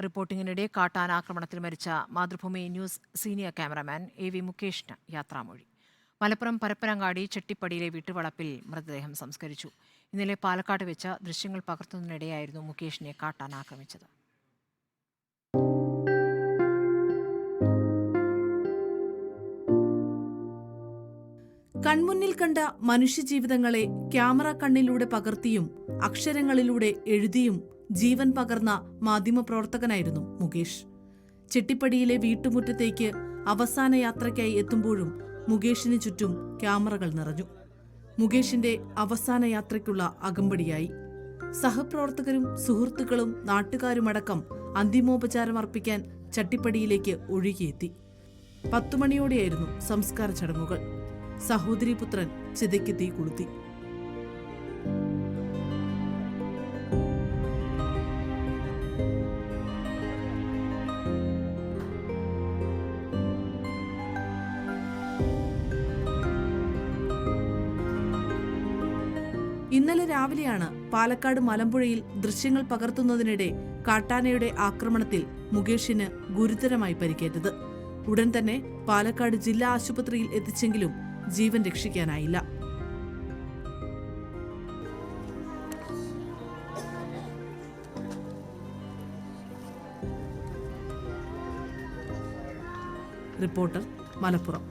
റിപ്പോർട്ടിങ്ങിനിടെ കാട്ടാന ആക്രമണത്തിൽ മരിച്ച Mathrubhumi news senior cameraman A V മുകേഷിന് യാത്രാമൊഴി. മലപ്പുറം പരപ്പനങ്ങാടി ചെട്ടിപ്പടിയിലെ വീട്ടുവളപ്പിൽ മൃതദേഹം സംസ്കരിച്ചു. ഇന്നലെ പാലക്കാട് വെച്ച ദൃശ്യങ്ങൾ പകർത്തുന്നതിനിടെയായിരുന്നു മുകേഷിനെ കാട്ടാൻ ആക്രമിച്ചത്. കൺമുന്നിൽ കണ്ട മനുഷ്യജീവിതങ്ങളെ ക്യാമറ കണ്ണിലൂടെ പകർത്തിയും അക്ഷരങ്ങളിലൂടെ എഴുതിയും ജീവൻ പകർന്ന മാധ്യമപ്രവർത്തകനായിരുന്നു മുകേഷ്. ചെട്ടിപ്പടിയിലെ വീട്ടുമുറ്റത്തേക്ക് അവസാന യാത്രയ്ക്കായി എത്തുമ്പോഴും മുകേഷിന് ചുറ്റും ക്യാമറകൾ നിറഞ്ഞു. മുകേഷിന്റെ അവസാന യാത്രയ്ക്കുള്ള അകമ്പടിയായി. സഹപ്രവർത്തകരും സുഹൃത്തുക്കളും നാട്ടുകാരുമടക്കം അന്തിമോപചാരം അർപ്പിക്കാൻ ചട്ടിപ്പടിയിലേക്ക് ഒഴുകിയെത്തി പത്തുമണിയോടെയായിരുന്നു സംസ്കാര ചടങ്ങുകൾ. സഹോദരിപുത്രൻ ചിതയ്ക്ക് തീ കൊളുത്തി. ഇന്നലെ രാവിലെയാണ് പാലക്കാട് മലമ്പുഴയിൽ ദൃശ്യങ്ങൾ പകർത്തുന്നതിനിടെ കാട്ടാനയുടെ ആക്രമണത്തിൽ മുകേഷിന് ഗുരുതരമായി പരിക്കേറ്റത്. ഉടൻ തന്നെ പാലക്കാട് ജില്ലാ ആശുപത്രിയിൽ എത്തിച്ചെങ്കിലും ജീവൻ രക്ഷിക്കാനായില്ല. റിപ്പോർട്ടർ മലപ്പുറം.